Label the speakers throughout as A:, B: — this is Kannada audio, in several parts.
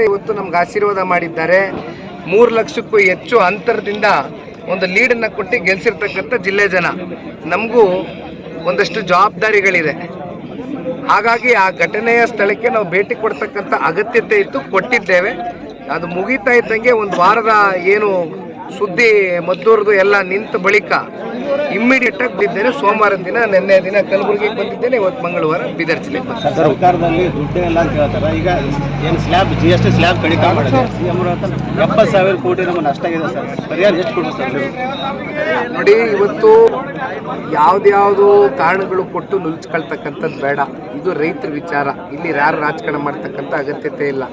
A: ಜೊತೆ ಇವತ್ತು ನಮ್ಗೆ ಆಶೀರ್ವಾದ ಮಾಡಿದ್ದಾರೆ. ಮೂರು ಲಕ್ಷಕ್ಕೂ ಹೆಚ್ಚು ಅಂತರದಿಂದ ಒಂದು ಲೀಡನ್ನು ಕೊಟ್ಟು ಗೆಲ್ಸಿರ್ತಕ್ಕಂಥ ಜಿಲ್ಲೆ ಜನ. ನಮಗೂ ಒಂದಷ್ಟು ಜವಾಬ್ದಾರಿಗಳಿದೆ. ಹಾಗಾಗಿ ಆ ಘಟನೆಯ ಸ್ಥಳಕ್ಕೆ ನಾವು ಭೇಟಿ ಕೊಡ್ತಕ್ಕಂಥ ಅಗತ್ಯತೆ ಇತ್ತು, ಕೊಟ್ಟಿದ್ದೇವೆ. ಅದು ಮುಗಿತಾ ಇದ್ದಂಗೆ ಒಂದು ವಾರದ ಏನು ಸುದ್ದಿ ಮದ್ದೂರ್ದು ಎಲ್ಲ ನಿಂತ ಬಳಿಕ ಇಮ್ಮಿಡಿಯೇಟ್ ಆಗಿ ಬಿದ್ದೇನೆ ಸೋಮವಾರ ದಿನ ನಿನ್ನೆ ದಿನ ಕಲಬುರಗಿಗೆ ಬಂದಿದ್ದೇನೆ. ಇವತ್ತು ಮಂಗಳವಾರ ಬೀದರ್ ಜಿಲ್ಲೆಗೆ ಬಂದಿದ್ದೇನೆ.
B: ಸರ್ಕಾರದಲ್ಲಿ ದುಡ್ಡೇ ಇಲ್ಲ ಅಂತ ಹೇಳ್ತಾರೆ. ಈಗ ಏನು slab G S T slab ಕಡಿತ ಮಾಡಿದೆ. ಎಪ್ಪತ್ತು ಸಾವಿರ ಕೋಟಿ ನಮಗೆ ನಷ್ಟ ಆಗಿದೆ ಸರ್. ಪರಿಹಾರ ಎಷ್ಟು ಕೊಡು ಸರ್
A: ನೋಡಿ ಇವತ್ತು ಯಾವ್ದ್ಯಾವ್ದು ಕಾರಣಗಳು ಕೊಟ್ಟು ನುಲ್ಚ್ಕೊಳ್ತಕ್ಕಂಥದ್ದು ಬೇಡ. ಇದು ರೈತರ ವಿಚಾರ. ಇಲ್ಲಿ ಯಾರು ರಾಜಕಾರಣ ಮಾಡ್ತಕ್ಕಂಥ ಅಗತ್ಯತೆ ಇಲ್ಲ.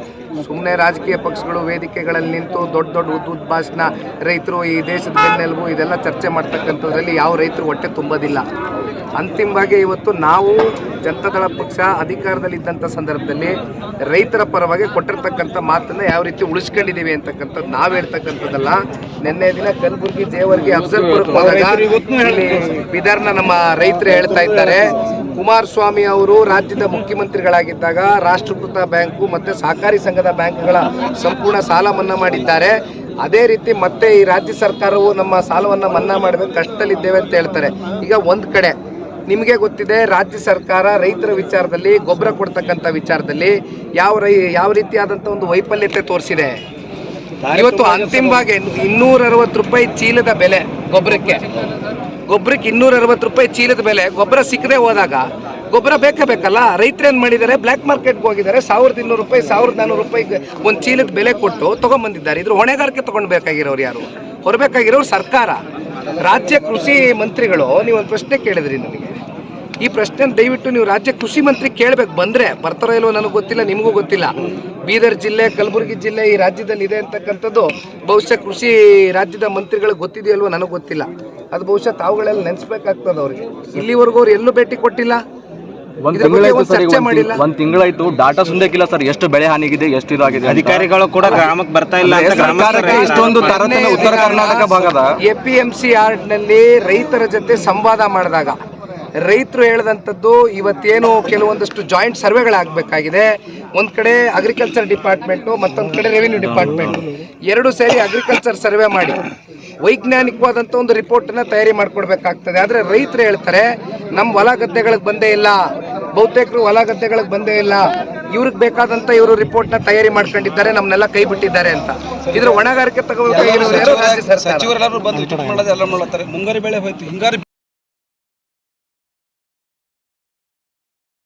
A: ಸುಮ್ಮನೆ ರಾಜಕೀಯ ಪಕ್ಷಗಳು ವೇದಿಕೆಗಳಲ್ಲಿ ನಿಂತು ದೊಡ್ಡ ದೊಡ್ಡ ಉದ್ದುದ್ ಭಾಷಣ ರೈತರು ಈ ದೇಶದ ಬೆನ್ನೆಲುಬು ಇದೆಲ್ಲ ಚರ್ಚೆ ಮಾಡ್ತಕ್ಕಂಥದ್ರಲ್ಲಿ ಯಾವ ರೈತರು ಹೊಟ್ಟೆ ತುಂಬೋದಿಲ್ಲ. ಅಂತಿಮವಾಗಿ ಇವತ್ತು ನಾವು ಜನತಾದಳ ಪಕ್ಷ ಅಧಿಕಾರದಲ್ಲಿದ್ದಂಥ ಸಂದರ್ಭದಲ್ಲಿ ರೈತರ ಪರವಾಗಿ ಕೊಟ್ಟಿರ್ತಕ್ಕಂಥ ಮಾತನ್ನು ಯಾವ ರೀತಿ ಉಳಿಸ್ಕೊಂಡಿದ್ದೀವಿ ಅಂತಕ್ಕಂಥದ್ದು ನಾವು ಹೇಳ್ತಕ್ಕಂಥದ್ದಲ್ಲ. ನಿನ್ನೆ ದಿನ ಕಲಬುರಗಿ ಜೇವರ್ಗಿ ಅಫ್ಜಲ್ಪುರಕ್ಕೆ ಹೋದಾಗ ಇಲ್ಲಿ ಬಿದರ್ನ ನಮ್ಮ ರೈತರು ಹೇಳ್ತಾ ಇದ್ದಾರೆ. ಕುಮಾರಸ್ವಾಮಿ ಅವರು ರಾಜ್ಯದ ಮುಖ್ಯಮಂತ್ರಿಗಳಾಗಿದ್ದಾಗ ರಾಷ್ಟ್ರೀಕೃತ ಬ್ಯಾಂಕು ಮತ್ತು ಸಹಕಾರಿ ಸಂಘದ ಬ್ಯಾಂಕ್ಗಳ ಸಂಪೂರ್ಣ ಸಾಲ ಮನ್ನಾ ಮಾಡಿದ್ದಾರೆ. ಅದೇ ರೀತಿ ಮತ್ತೆ ಈ ರಾಜ್ಯ ಸರ್ಕಾರವು ನಮ್ಮ ಸಾಲವನ್ನು ಮನ್ನಾ ಮಾಡಬೇಕು, ಕಷ್ಟದಲ್ಲಿದ್ದೇವೆ ಅಂತ ಹೇಳ್ತಾರೆ. ಈಗ ಒಂದು ಕಡೆ ನಿಮಗೆ ಗೊತ್ತಿದೆ, ರಾಜ್ಯ ಸರ್ಕಾರ ರೈತರ ವಿಚಾರದಲ್ಲಿ, ಗೊಬ್ಬರ ಕೊಡ್ತಕ್ಕಂಥ ವಿಚಾರದಲ್ಲಿ ಯಾವ ಯಾವ ರೀತಿಯಾದಂಥ ಒಂದು ವೈಫಲ್ಯತೆ ತೋರಿಸಿದೆ? ಇವತ್ತು ಅಂತಿಮವಾಗಿ ಇನ್ನೂರ ಅರವತ್ತು ರೂಪಾಯಿ ಚೀಲದ ಬೆಲೆ ಗೊಬ್ಬರಕ್ಕೆ. ಗೊಬ್ಬರಕ್ಕೆ ಇನ್ನೂರ ಅರವತ್ತು ರೂಪಾಯಿ ಚೀಲದ ಬೆಲೆ, ಗೊಬ್ಬರ ಸಿಕ್ಕದೆ ಹೋದಾಗ ಗೊಬ್ಬರ ಬೇಕೇ ಬೇಕಲ್ಲ? ರೈತರು ಏನು ಮಾಡಿದ್ದಾರೆ? ಬ್ಲ್ಯಾಕ್ ಮಾರ್ಕೆಟ್ಗೆ ಹೋಗಿದ್ದಾರೆ. ಸಾವಿರದ ಇನ್ನೂರು ರೂಪಾಯಿ, ಸಾವಿರದ ನಾನ್ನೂರು ರೂಪಾಯಿಗೆ ಒಂದು ಚೀಲದ ಬೆಲೆ ಕೊಟ್ಟು ತೊಗೊಂಬಂದಿದ್ದಾರೆ. ಇದ್ರ ಹೊಣೆಗಾರಿಕೆ ತೊಗೊಂಡ್ಬೇಕಾಗಿರೋರು ಯಾರು? ಹೊರಬೇಕಾಗಿರೋರು ಸರ್ಕಾರ. ರಾಜ್ಯ ಕೃಷಿ ಮಂತ್ರಿಗಳು, ನೀವು ಒಂದು ಪ್ರಶ್ನೆ ಕೇಳಿದ್ರಿ ನನಗೆ. ಈ ಪ್ರಶ್ನೆ ದಯವಿಟ್ಟು ನೀವು ರಾಜ್ಯ ಕೃಷಿ ಮಂತ್ರಿ ಕೇಳಬೇಕು. ಬಂದ್ರೆ ಬರ್ತಾರೋ ಇಲ್ವೋ ನನಗೆ ಗೊತ್ತಿಲ್ಲ, ನಿಮಗೂ ಗೊತ್ತಿಲ್ಲ. ಬೀದರ್ ಜಿಲ್ಲೆ, ಕಲಬುರಗಿ ಜಿಲ್ಲೆ ಈ ರಾಜ್ಯದಲ್ಲಿ ಇದೆ ಅಂತಕ್ಕಂಥದ್ದು ಬಹುಶಃ ಕೃಷಿ ರಾಜ್ಯದ ಮಂತ್ರಿಗಳಿಗೆ ಗೊತ್ತಿದೆಯಲ್ವೋ ನನಗೆ ಗೊತ್ತಿಲ್ಲ. ಅದು ಬಹುಶಃ ತಾವುಗಳೆಲ್ಲ ನೆನೆಸ್ಬೇಕಾಗ್ತದೆ ಅವ್ರಿಗೆ. ಇಲ್ಲಿವರೆಗೂ ಅವ್ರು ಎಲ್ಲೂ ಭೇಟಿ ಕೊಟ್ಟಿಲ್ಲ.
C: ಒಂದ್ ತಿಂಗಳಾಯ್ತು ಸರ್
A: ಚರ್ಚೆ ಮಾಡಿಲ್ಲ.
C: ಒಂದ್ ತಿಂಗಳಾಯ್ತು ಡಾಟಾ ಸುಂದಕ್ಕಿಲ್ಲ ಸರ್. ಎಷ್ಟು ಬೆಳೆ ಹಾನಿಗಿದೆ ಎಷ್ಟು ಇದಾಗಿದೆ.
B: ಅಧಿಕಾರಿಗಳು ಕೂಡ ಗ್ರಾಮಕ್ಕೆ ಬರ್ತಾ ಇಲ್ಲ ಅಂತ
C: ಸರ್ಕಾರಕ್ಕೆ ಇಷ್ಟೊಂದು ತಾರತಮ್ಯ ಉತ್ತರ ಕರ್ನಾಟಕ ಭಾಗದ
A: ಎ ಪಿ ಎಂ ಸಿ ನಲ್ಲಿ ರೈತರ ಜೊತೆ ಸಂವಾದ ಮಾಡಿದಾಗ ರೈತರು ಹೇಳಿದಂಥದ್ದು ಇವತ್ತೇನು ಕೆಲವೊಂದಷ್ಟು ಜಾಯಿಂಟ್ ಸರ್ವೆಗಳಾಗಬೇಕಾಗಿದೆ. ಒಂದು ಕಡೆ ಅಗ್ರಿಕಲ್ಚರ್ ಡಿಪಾರ್ಟ್ಮೆಂಟು ಮತ್ತೊಂದು ಕಡೆ ರೆವಿನ್ಯೂ ಡಿಪಾರ್ಟ್ಮೆಂಟು ಎರಡು ಸೇರಿ ಅಗ್ರಿಕಲ್ಚರ್ ಸರ್ವೆ ಮಾಡಿ. ವೈಜ್ಞಾನಿಕವಾದಂಥ ಒಂದು ರಿಪೋರ್ಟನ್ನು ತಯಾರಿ ಮಾಡಿಕೊಡ್ಬೇಕಾಗ್ತದೆ. ಆದರೆ ರೈತರು ಹೇಳ್ತಾರೆ ನಮ್ಮ ಹೊಲ ಗದ್ದೆಗಳಿಗೆ ಬಂದೇ ಇಲ್ಲ. ಬಹುತೇಕರು ಹೊಲ ಗದ್ದೆಗಳಿಗೆ ಬಂದೇ ಇಲ್ಲ. ಇವ್ರಿಗೆ ಬೇಕಾದಂತ ಇವರು ರಿಪೋರ್ಟ್ನ ತಯಾರಿ ಮಾಡ್ಕೊಂಡಿದ್ದಾರೆ ನಮ್ಮನ್ನೆಲ್ಲ ಕೈ ಬಿಟ್ಟಿದ್ದಾರೆ ಅಂತ. ಇದ್ರ ಹೊಣೆಗಾರಿಕೆ
D: ತಗೋಬೇಕು ಮುಂಗಾರಿ ಬೆಳೆ ಹೋಯ್ತು ಹಿಂಗಾರು